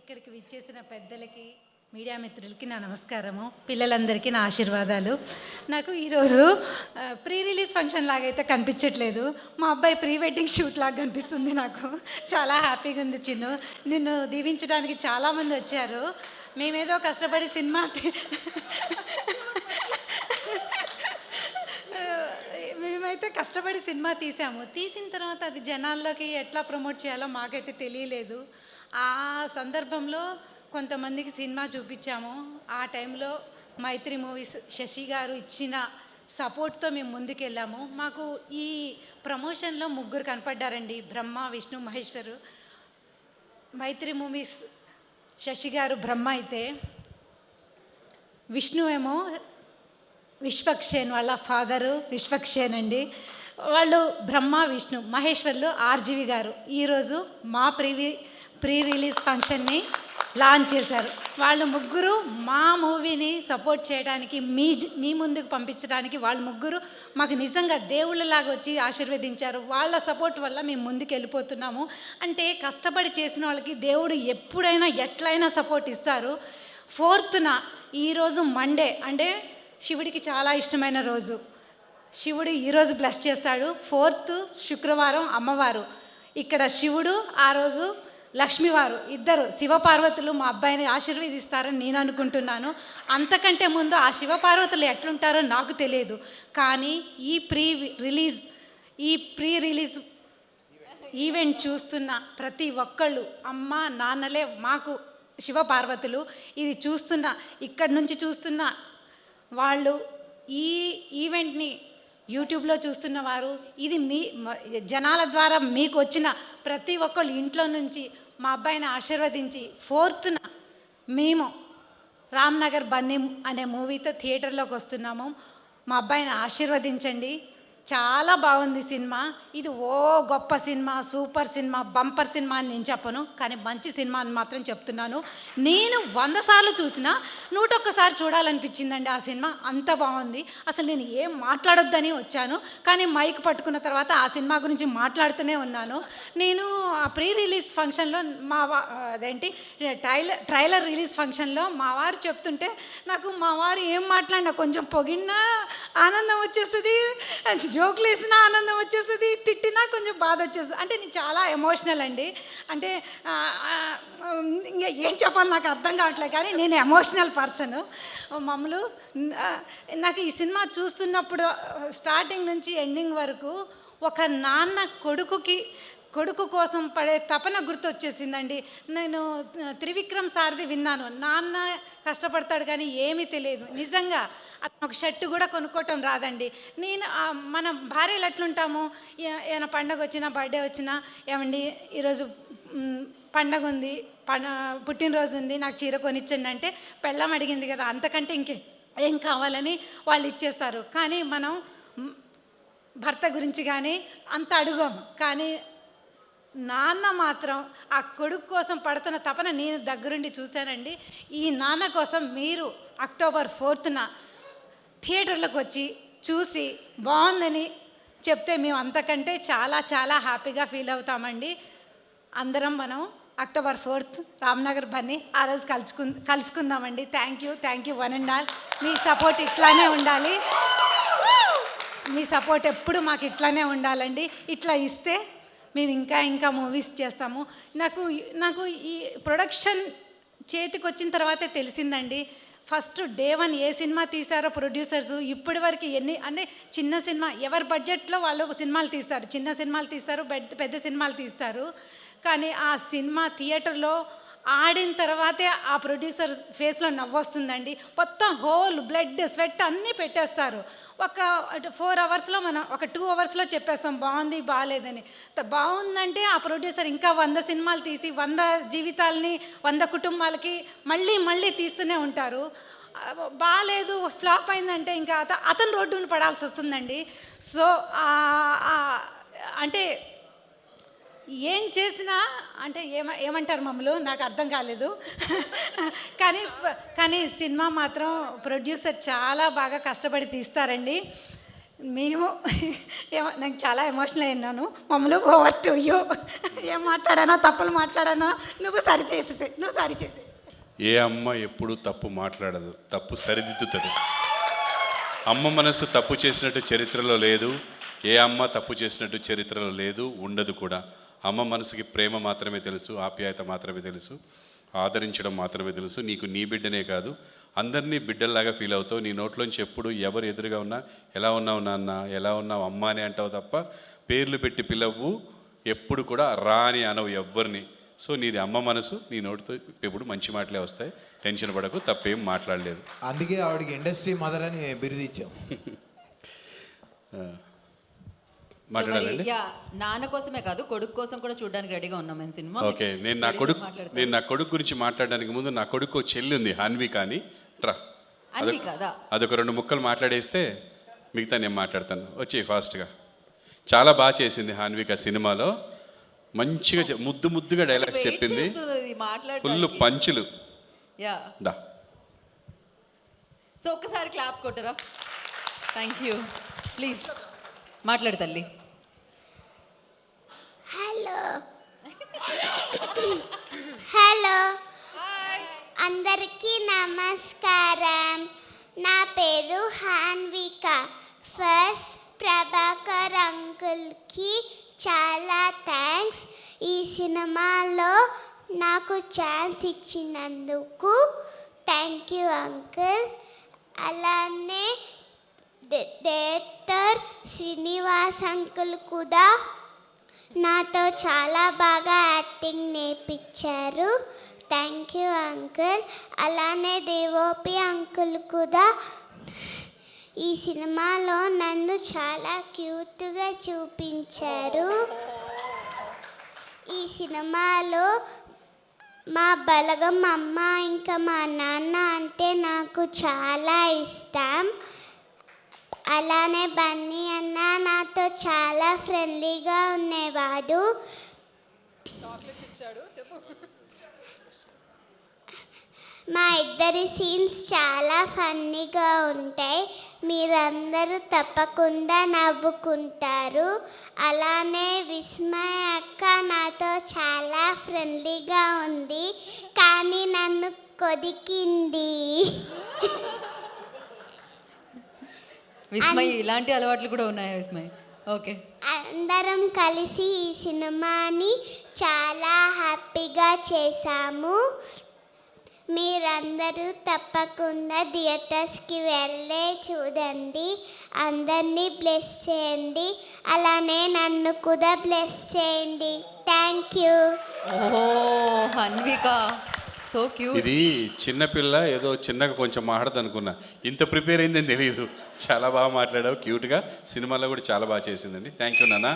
ఇక్కడికి విచ్చేసిన పెద్దలకి మీడియా మిత్రులకి నా నమస్కారము. పిల్లలందరికీ నా ఆశీర్వాదాలు. నాకు ఈరోజు ప్రీ రిలీజ్ ఫంక్షన్ లాగైతే కనిపించట్లేదు. మా అబ్బాయి ప్రీ వెడ్డింగ్ షూట్ లాగా కనిపిస్తుంది నాకు. చాలా హ్యాపీగా ఉంది చిన్ను. నిన్ను దీవించడానికి చాలామంది వచ్చారు. మేమేదో కష్టపడి సినిమా మేమైతే కష్టపడి సినిమా తీసాము. తీసిన తర్వాత అది జనాల్లోకి ఎట్లా ప్రమోట్ చేయాలో మాకైతే తెలియలేదు. ఆ సందర్భంలో కొంతమందికి సినిమా చూపించాము. ఆ టైంలో మైత్రి మూవీస్ శశి గారు ఇచ్చిన సపోర్ట్తో మేము ముందుకెళ్ళాము. మాకు ఈ ప్రమోషన్లో ముగ్గురు కనపడ్డారండి. బ్రహ్మ విష్ణు మహేశ్వరు. మైత్రి మూవీస్ శశి గారు బ్రహ్మ అయితే విష్ణు ఏమో విశ్వక్షేన్ వాళ్ళ ఫాదరు విశ్వక్షేన్ అండి. వాళ్ళు బ్రహ్మ విష్ణు మహేశ్వర్లు ఆర్జీవి గారు. ఈరోజు మా ప్రివి ప్రీ రిలీజ్ ఫంక్షన్ని లాంచ్ చేశారు. వాళ్ళు ముగ్గురు మా మూవీని సపోర్ట్ చేయడానికి మీ మీ ముందుకు పంపించడానికి వాళ్ళు ముగ్గురు మాకు నిజంగా దేవుళ్ళలాగా వచ్చి ఆశీర్వదించారు. వాళ్ళ సపోర్ట్ వల్ల మేము ముందుకు వెళ్ళిపోతున్నాము అంటే కష్టపడి చేసిన వాళ్ళకి దేవుడు ఎప్పుడైనా ఎట్లయినా సపోర్ట్ ఇస్తారు. ఫోర్త్న ఈరోజు మండే అంటే శివుడికి చాలా ఇష్టమైన రోజు. శివుడు ఈరోజు బ్లెస్ చేస్తాడు. ఫోర్త్ శుక్రవారం అమ్మవారు. ఇక్కడ శివుడు ఆ రోజు లక్ష్మివారు ఇద్దరు శివపార్వతులు మా అబ్బాయిని ఆశీర్వదిస్తారని నేను అనుకుంటున్నాను. అంతకంటే ముందు ఆ శివపార్వతులు ఎట్లుంటారో నాకు తెలియదు. కానీ ఈ ప్రీ రిలీజ్ ఈ ప్రీ రిలీజ్ ఈవెంట్ చూస్తున్న ప్రతి ఒక్కళ్ళు అమ్మ నాన్నలే మాకు శివపార్వతులు ఇది చూస్తున్న ఇక్కడి నుంచి చూస్తున్న వాళ్ళు ఈ ఈవెంట్ని యూట్యూబ్లో చూస్తున్న వారు ఇది మీ జనాల ద్వారా మీకు వచ్చిన ప్రతి ఒక్కళ్ళు ఇంట్లో నుంచి మా అబ్బాయిని ఆశీర్వదించి ఫోర్త్న మేము రామ్నగర్ బన్నీ అనే మూవీతో థియేటర్లోకి వస్తున్నాము. మా అబ్బాయిని ఆశీర్వదించండి. చాలా బాగుంది సినిమా. ఇది ఓ గొప్ప cinema super cinema bumper cinema అని నేను చెప్పను కానీ మంచి సినిమా అని మాత్రం చెప్తున్నాను. నేను వంద సార్లు చూసినా నూట ఒక్కసారి చూడాలనిపించిందండి ఆ సినిమా. అంత బాగుంది. అసలు నేను ఏం మాట్లాడొద్దని వచ్చాను కానీ మైక్ పట్టుకున్న తర్వాత ఆ సినిమా గురించి మాట్లాడుతూనే ఉన్నాను. నేను ఆ ప్రీ రిలీజ్ ఫంక్షన్లో మా వా అదేంటి ట్రైలర్ ట్రైలర్ రిలీజ్ ఫంక్షన్లో మా వారు చెప్తుంటే నాకు మా వారు ఏం మాట్లాడినా కొంచెం పొగిన్న ఆనందం వచ్చేస్తుంది. జోకులు వేసినా ఆనందం వచ్చేస్తుంది తిట్టినా కొంచెం బాధ వచ్చేస్తుంది. అంటే నేను చాలా ఎమోషనల్ అండి. అంటే ఇంకా ఏం చెప్పాలి నాకు అర్థం కావట్లేదు కానీ నేను ఎమోషనల్ పర్సన్ మమ్మలు నాకు ఈ సినిమా చూస్తున్నప్పుడు స్టార్టింగ్ నుంచి ఎండింగ్ వరకు ఒక నాన్న కొడుకుకి కొడుకు కోసం పడే తపన గుర్తొచ్చేసిందండి. నేను త్రివిక్రమ్ సార్ది విన్నాను. నాన్న కష్టపడతాడు కానీ ఏమీ తెలియదు. నిజంగా అతను ఒక షర్టు కూడా కొనుక్కోవటం రాదండి. నేను మన భార్యలు ఎట్లుంటాము? ఏమైనా పండగ వచ్చినా బర్త్డే వచ్చినా ఏమండి ఈరోజు పండగ ఉంది పన పుట్టినరోజు ఉంది నాకు చీర కొనిచ్చండి అంటే పెళ్ళం అడిగింది కదా అంతకంటే ఇంకే ఏం కావాలని వాళ్ళు ఇచ్చేస్తారు. కానీ మనం భర్త గురించి కానీ అంత అడుగాము కానీ నాన్న మాత్రం ఆ కొడుకు కోసం పడుతున్న తపన నేను దగ్గరుండి చూశానండి. ఈ నాన్న కోసం మీరు అక్టోబర్ ఫోర్త్న థియేటర్లకు వచ్చి చూసి బాగుందని చెప్తే మేము అంతకంటే చాలా చాలా హ్యాపీగా ఫీల్ అవుతామండి. అందరం మనం అక్టోబర్ ఫోర్త్ రామ్నగర్ బన్నీ ఆ రోజు కలుసుకు కలుసుకుందామండి. Thank you thank you one and all. Me support ఇట్లానే ఉండాలి. మీ సపోర్ట్ ఎప్పుడు మాకు ఇట్లానే ఉండాలండి. ఇట్లా ఇస్తే మేము ఇంకా ఇంకా మూవీస్ చేస్తాము. నాకు నాకు ఈ ప్రొడక్షన్ చేతికి వచ్చిన తర్వాతే తెలిసిందండి. ఫస్ట్ డే వన్ ఏ సినిమా తీశారో ప్రొడ్యూసర్స్ ఇప్పటి వరకు ఎన్ని అంటే చిన్న సినిమా ఎవరి బడ్జెట్లో వాళ్ళు సినిమాలు తీస్తారు. చిన్న సినిమాలు తీస్తారు పెద్ద పెద్ద సినిమాలు తీస్తారు. కానీ ఆ సినిమా థియేటర్లో ఆడిన తర్వాతే ఆ ప్రొడ్యూసర్ ఫేస్లో నవ్వొస్తుందండి. మొత్తం హోల్ బ్లడ్ స్వెట్ అన్నీ పెట్టేస్తారు. ఒక ఫోర్ అవర్స్లో మనం ఒక టూ అవర్స్లో చెప్పేస్తాం బాగుంది బాగాలేదని బాగుందంటే ఆ ప్రొడ్యూసర్ ఇంకా వంద సినిమాలు తీసి వంద జీవితాలని వంద కుటుంబాలకి మళ్ళీ మళ్ళీ తీస్తూనే ఉంటారు. బాగాలేదు ఫ్లాప్ అయిందంటే ఇంకా అత అతను రోడ్డును పడాల్సి వస్తుందండి సో అంటే ఏం చేసినా అంటే ఏమ ఏమంటారు మమ్మల్ని నాకు అర్థం కాలేదు. కానీ కానీ సినిమా మాత్రం ప్రొడ్యూసర్ చాలా బాగా కష్టపడి తీస్తారండి. మేము ఏమో నాకు చాలా ఎమోషనల్ అయినాను మమ్మల్ని ఓవర్ టు యూ. ఏం మాట్లాడానో? తప్పులు మాట్లాడానో? నువ్వు సరి చేసేసి నువ్వు సరి చేసే ఏ అమ్మ ఎప్పుడు తప్పు మాట్లాడదు. తప్పు సరిదిద్దుతుంది. అమ్మ మనసు తప్పు చేసినట్టు చరిత్రలో లేదు. ఏ అమ్మ తప్పు చేసినట్టు చరిత్రలో లేదు. ఉండదు కూడా. అమ్మ మనసుకి ప్రేమ మాత్రమే తెలుసు ఆప్యాయత మాత్రమే తెలుసు ఆదరించడం మాత్రమే తెలుసు. నీకు నీ బిడ్డనే కాదు అందరినీ బిడ్డల్లాగా ఫీల్ అవుతావు. నీ నోట్లోంచి ఎప్పుడు ఎవరు ఎదురుగా ఉన్నా ఎలా ఉన్నావు నాన్న? ఎలా ఉన్నావు అమ్మ? అని అంటావు తప్ప పేర్లు పెట్టి పిలవ్వు ఎప్పుడు కూడా రా అని అనవు ఎవ్వరిని. సో నీది అమ్మ మనసు నీ నోటితో ఎప్పుడు మంచి మాటలే వస్తాయి. టెన్షన్ పడకు తప్పేం మాట్లాడలేదు. అందుకే ఆవిడకి ఇండస్ట్రీ మదర్ అని బిరుదు ఇచ్చాం మాట్లాడాలండి. యా నాన్న కోసమే కాదు కొడుకు కోసం కూడా చూడడానికి రెడీగా ఉన్నాం మేము సినిమా. ఓకే నేను నా కొడుకు నేను నా కొడుకు గురించి మాట్లాడడానికి ముందు నా కొడుకు చెల్లి ఉంది హాన్విక అని ట్రా కదా? అదొక రెండు ముక్కలు మాట్లాడేస్తే మిగతా నేను మాట్లాడతాను. వచ్చి ఫాస్ట్గా. చాలా బాగా చేసింది హాన్విక సినిమాలో. మంచిగా ముద్దు ముద్దుగా డైలాగ్స్ చెప్పింది. ఫుల్ పంచులు. యా. దా. సో ఒక్కసారి క్లాప్స్ కొట్టరా? థ్యాంక్ యూ ప్లీజ్ మాట్లాడు తల్లి. హలో హలో అందరికీ నమస్కారం. నా పేరు హాన్విక. ఫస్ట్ ప్రభాకర్ అంకుల్కి చాలా థ్యాంక్స్ ఈ సినిమాలో నాకు ఛాన్స్ ఇచ్చినందుకు థ్యాంక్ యూ అంకుల్ అలానే డైరెక్టర్ శ్రీనివాస్ అంకుల్ కూడా నాతో చాలా బాగా యాక్టింగ్ నేర్పించారు. Thank you uncle. అలానే దేవోపి అంకుల్ కూడా ఈ సినిమాలో నన్ను చాలా క్యూట్గా చూపించారు. ఈ సినిమాలో మా బలగం అమ్మ ఇంకా మా నాన్న అంటే నాకు చాలా ఇష్టం. అలానే బన్నీ అన్న నాతో చాలా ఫ్రెండ్లీగా ఉండేవాడు. మా ఇద్దరి సీన్స్ చాలా ఫన్నీగా ఉంటాయి. మీరందరూ తప్పకుండా నవ్వుకుంటారు. అలానే విస్మయ అక్క నాతో చాలా ఫ్రెండ్లీగా ఉంది. కానీ నన్ను కొదికింది. విస్మయ్ ఇలాంటి అలవాట్లు కూడా ఉన్నాయా విస్మయ్? ఓకే అందరం కలిసి ఈ సినిమాని చాలా హ్యాపీగా చేశాము. మీరందరూ తప్పకుండా థియేటర్స్కి వెళ్ళే చూడండి. అందరినీ బ్లెస్ చేయండి. అలానే నన్ను కూడా బ్లెస్ చేయండి. థ్యాంక్ యూ ఓహో హన్విక సో క్యూట్ ఇది చిన్నపిల్ల ఏదో చిన్నగా కొంచెం మాట్లాడదు అనుకున్నా ఇంత ప్రిపేర్ అయిందని తెలియదు చాలా బాగా మాట్లాడావు. క్యూట్గా సినిమాలో కూడా చాలా బాగా చేసిందండి. థ్యాంక్ యూ నాన్న.